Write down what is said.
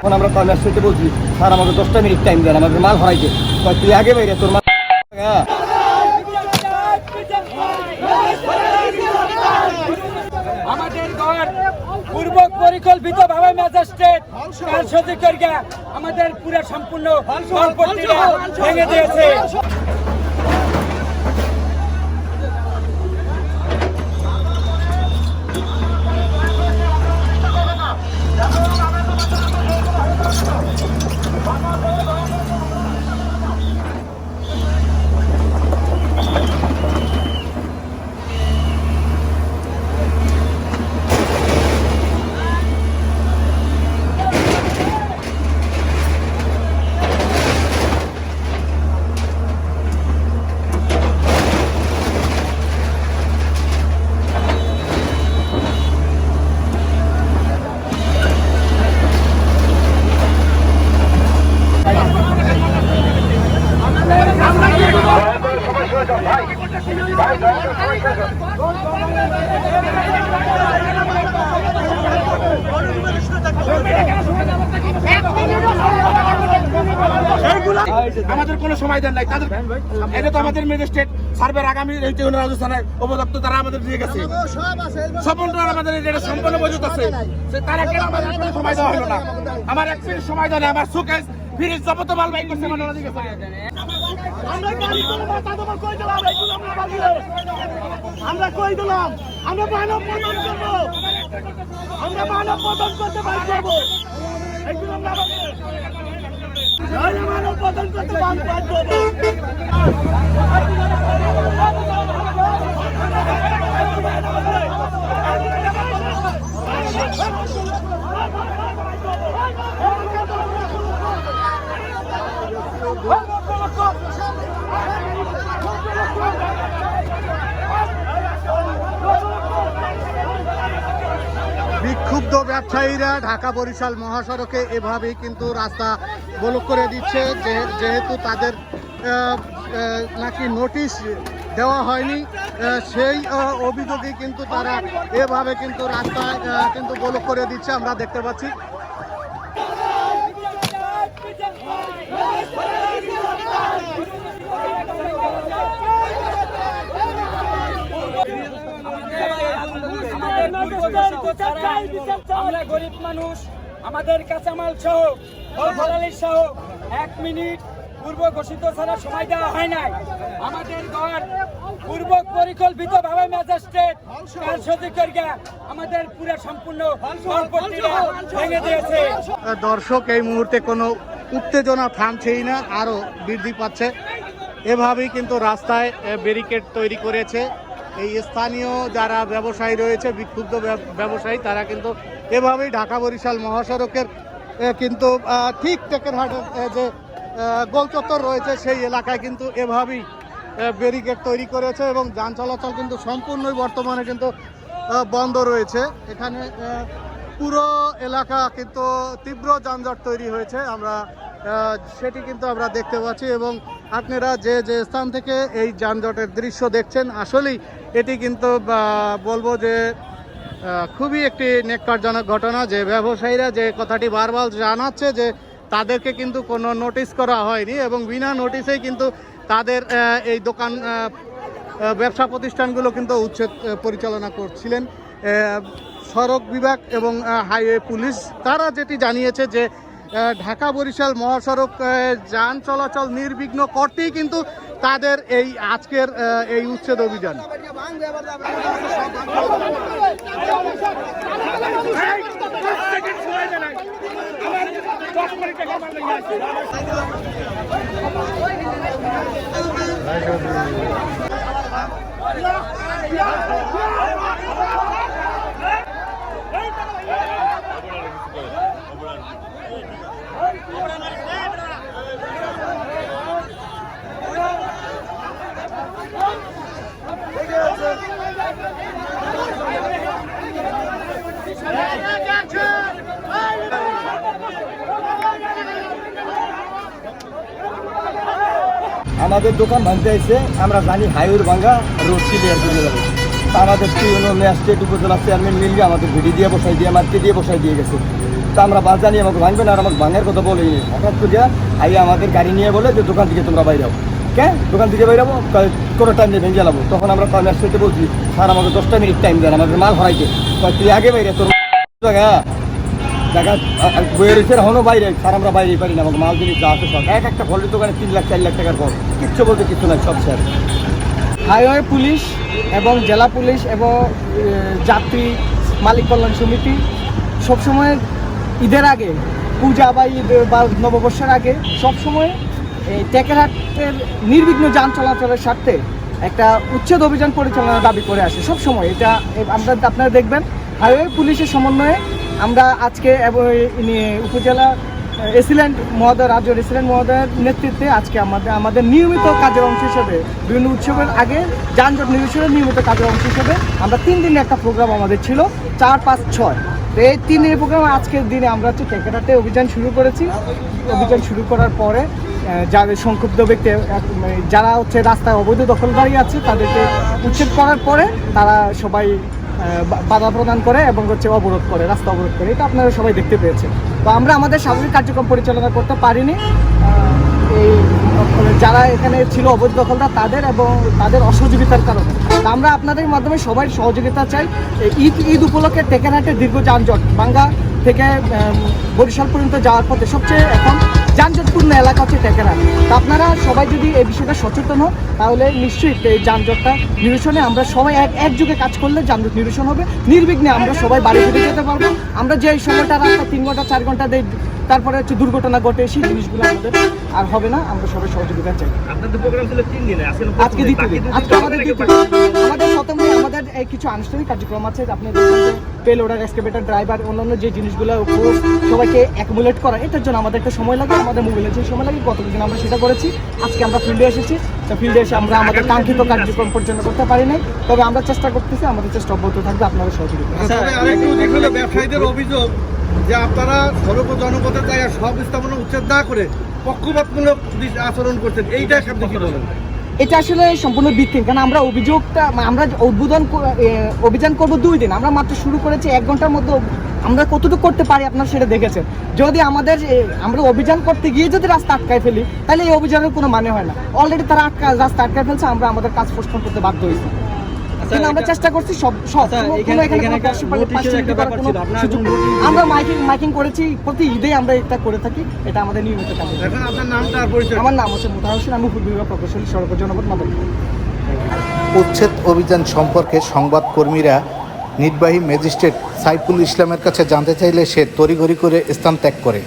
এখন আমরা তার ম্যাজিস্ট্রেটে বলছি স্যার আমাকে দশটা মিনিট টাইম দেন আমাদের মাল হরাইছে তুই আগে বাইরে তোর মাল হ্যাঁ আমাদের ঘর পূর্ব পরিকল্পিত ভাবে ম্যাজিস্ট্রেট তার সহযোগিতা আমাদের পুরো সম্পূর্ণ ভেঙে দিয়েছে। আমাদের কোনো সময় দেন নাই। তাদের এটা তো আমাদের ম্যাজিস্ট্রেট সার্ভের আগামী রয়েছে রাজস্থানের উপযুক্ত তারা আমাদের দিয়ে গেছে। সম্পূর্ণ আমাদের এটা সম্পূর্ণ মজুত আছে। তারা কেন আমাদের কোনো সময় দেওয়া হলো না? আমার এক সময় দেওয়া আমার সুকেশ ফ্রিজ জবত মাল বাইক করছে মানে কই দিলাম? একটু আমরা কই দিলাম? আমরা মানব পতন করব। আমরা মানব পতন করতে বাধ্য হব। এগুলো আমরা বাজিয়ে মানব পতন করতে বাধ্য বিক্ষুব্ধ ব্যবসায়ীরা ঢাকা বরিশাল মহাসড়কে এভাবেই কিন্তু রাস্তা ব্লক করে দিচ্ছে। যেহেতু তাদের নাকি নোটিশ দেওয়া হয়নি সেই অভিযোগে কিন্তু তারা এভাবে কিন্তু রাস্তায় কিন্তু ব্লক করে দিচ্ছে। আমরা দেখতে পাচ্ছি আমরা গরিব মানুষ, আমাদের কাঁচামাল সহ ফল সহ এক মিনিট পূর্ব ঘোষিত ছাড়া সময় দেওয়া হয় নাই। আমাদের ঘর পূর্ব পরিকল্পিত ভাবে ম্যাজিস্ট্রেট আমাদের পুরো সম্পূর্ণ ভেঙে দিয়েছে। দর্শক, এই মুহূর্তে কোনো উত্তেজনা থামছেই না আরও বৃদ্ধি পাচ্ছে। এভাবেই কিন্তু রাস্তায় ব্যারিকেড তৈরি করেছে। এই স্থানীয় যারা ব্যবসায়ী রয়েছে, বিক্ষুব্ধ ব্যবসায়ী, তারা কিন্তু এভাবেই ঢাকা বরিশাল মহাসড়কের কিন্তু ঠিক টেকেরহাটের যে গোলচত্বর রয়েছে, সেই এলাকায় কিন্তু এভাবেই ব্যারিকেড তৈরি করেছে এবং যান চলাচল কিন্তু সম্পূর্ণই বর্তমানে কিন্তু বন্ধ রয়েছে। এখানে পুরো এলাকা কিন্তু তীব্র যানজট তৈরি হয়েছে। আমরা সেটি কিন্তু আমরা দেখতে পাচ্ছি এবং আপনারা যে যে স্থান থেকে এই যানজটের দৃশ্য দেখছেন, আসলেই এটি কিন্তু বলব যে খুবই একটি নেককারজনক ঘটনা যে ব্যবসায়ীরা যে কথাটি বারবার জানাচ্ছে যে তাদেরকে কিন্তু কোনো নোটিশ করা হয়নি এবং বিনা নোটিশেই কিন্তু তাদের এই দোকান ব্যবসা প্রতিষ্ঠানগুলো কিন্তু উচ্ছেদ পরিচালনা করছিলেন। সড়ক বিভাগ এবং হাইওয়ে পুলিশ, তারা যেটি জানিয়েছে যে ঢাকা বরিশাল মহাসড়ক যান চলাচল নির্বিঘ্ন করতেই কিন্তু তাদের এই আজকের এই উচ্ছেদ অভিযান। আমাদের দোকান ভাঙতে আইছে আমরা জানি হাইওয়ের ভাঙ্গা রোড ক্লিয়ার করে যাবে তা আমাদের পিওনো ম্যাজিস্ট্রেট উপজেলা চেয়ারম্যান মিলকে আমাদের ভিডি দিয়ে বসাই দিয়ে মার্কে দিয়ে বসাই দিয়ে গেছে। তা আমরা বাস জানি আমাকে ভাঙবে না আর আমাকে ভাঙার কথা বলেই নি হঠাৎ করে আই আমাদের গাড়ি নিয়ে বলে যে দোকান থেকে তোমরা বাইরে কে? দোকান থেকে বাইরাবো কয়, কোনো টাইম নেই ভেঙে যাব তখন আমরা কমার্স থেকে বলছি স্যার আমাকে দশটা মিনিট টাইম দেন আমাদের মাল হরাইতে। তুই আগে বাইরে তোর জায়গা। বাইরে আমরা বাইরে মাল সব এক একটা দোকানে তিন লাখ, চার লাখ টাকার বলতে সব হাইওয়ে পুলিশ এবং জেলা পুলিশ এবং যাত্রী মালিক কল্যাণ সমিতি সবসময় ঈদের আগে, পূজা বা ঈদ বা নববর্ষের আগে সবসময় এই টেকেরহাটের নির্বিঘ্ন যান চলাচলের স্বার্থে একটা উচ্ছেদ অভিযান পরিচালনার দাবি করে আসে সবসময়। এটা আমরা, আপনারা দেখবেন হাইওয়ে পুলিশের সমন্বয়ে আমরা আজকে উপজেলা এসিল্যান্ড মহোদয়, রাজ্য এসিল্যান্ড মহোদয়ের নেতৃত্বে আজকে আমাদের আমাদের নিয়মিত কাজের অংশ হিসেবে, বিভিন্ন উৎসবের আগে যানজট নিরসনের নিয়মিত কাজের অংশ হিসেবে আমরা তিন দিনের একটা প্রোগ্রাম আমাদের ছিল, চার, পাঁচ, ছয়। তো এই তিন দিনের প্রোগ্রাম আজকের দিনে আমরা হচ্ছে টেকেটাতে অভিযান শুরু করেছি। অভিযান শুরু করার পরে যাদের সংক্ষুব্ধ ব্যক্তি যারা হচ্ছে রাস্তায় অবৈধ দখলদারি আছে, তাদেরকে উচ্ছেদ করার পরে তারা সবাই বাধা প্রদান করে এবং হচ্ছে অবরোধ করে, রাস্তা অবরোধ করে। এটা আপনারা সবাই দেখতে পেয়েছেন। তো আমরা আমাদের স্বাভাবিক কার্যক্রম পরিচালনা করতে পারিনি। এই মানে যারা এখানে ছিল অবৈধ দখলদার, তাদের এবং তাদের অসহযোগিতার কারণে। আমরা আপনাদের মাধ্যমে সবাই সহযোগিতা চাই। ঈদ ঈদ উপলক্ষে টেকেনহাটে দীর্ঘ যানজট। বাঙ্গা থেকে বরিশাল পর্যন্ত যাওয়ার পথে সবচেয়ে এখন যানজটপূর্ণ এলাকা হচ্ছে টেকেরহাট তো আপনারা সবাই যদি এই বিষয়টা সচেতন হন তাহলে নিশ্চয়ই এই যানজটটা নিরসনে আমরা সবাই এক একযোগে কাজ করলে যানজট নিরসন হবে। নির্বিঘ্নে আমরা সবাই বাড়ি ফিরে যেতে পারব। আমরা যে এই সময়টা রাস্তা তিন ঘণ্টা চার ঘণ্টা দেই তারপরে হচ্ছে দুর্ঘটনা ঘটে সেই জিনিসগুলো আমাদের আর হবে না। আমরা সবাই সহযোগিতা চাই। আজকে দ্বিতীয় আজকে আমাদের দ্বিতীয় আমাদের প্রথমে আমাদের এই কিছু আনুষ্ঠানিক কার্যক্রম আছে আপনি পেল ওডার এক্সকেভেটর ড্রাইভার অন্যান্য যে জিনিসগুলো সবাইকে অ্যাকুমুলেট করা, এটার জন্য আমাদের একটা সময় লাগে, আমাদের মোবাইলে যে সময় লাগে, গতদিন আমরা সেটা করেছি, আজকে আমরা ফিল্ডে এসেছি, তো ফিল্ডে এসে আমরা আমাদের কাঙ্ক্ষিত কার্যক্রম পরিচালনা করতে পারি নাই, তবে আমরা চেষ্টা করতেছি, আমাদের চেষ্টা অব্যাহত থাকবে, আপনারা সহযোগিতা আরেকটু ব্যবসায়ীদের অভিযোগ যে আপনারা সড়ক ও জনপথের সব স্থাপনা উচ্ছেদ না করে পক্ষপাতমূলক আচরণ করছেন, এইটা আপনি কি বলেন? এটা আসলে সম্পূর্ণ ভিত্তিহীন কারণ আমরা অভিযোগটা মানে আমরা উদ্বোধন অভিযান করব দুই দিন। আমরা মাত্র শুরু করেছি এক ঘণ্টার মধ্যে আমরা কতটুকু করতে পারি আপনারা সেটা দেখেছেন। যদি আমাদের আমরা অভিযান করতে গিয়ে যদি রাস্তা আটকায় ফেলি, তাহলে এই অভিযানের কোনো মানে হয় না। অলরেডি তারা আটকা, রাস্তা আটকায় ফেলছে, আমরা আমাদের কাজ প্রশ্ন করতে বাধ্য হয়েছি। কিন্তু আমরা চেষ্টা করছি সব সব কোনো- কোনো এখানে কোনো পার্শ্বপালি- পার্শ্বপালি করার কোনো সুযোগ আমরা মাইকিং মাইকিং করেছি প্রতি ঈদে আমরা এটা করে থাকি এটা আমাদের নিয়মিত কাজ। এখন আপনার নামটা আর পরিচয় আমার নাম হচ্ছে মোতাহার হোসেন আমি উপবিভাগ প্রকৌশলী সড়ক মাদক উচ্ছেদ অভিযান সম্পর্কে সংবাদকর্মীরা নির্বাহী ম্যাজিস্ট্রেট সাইফুল ইসলামের কাছে জানতে চাইলে সে তড়িঘড়ি করে স্থান ত্যাগ করে।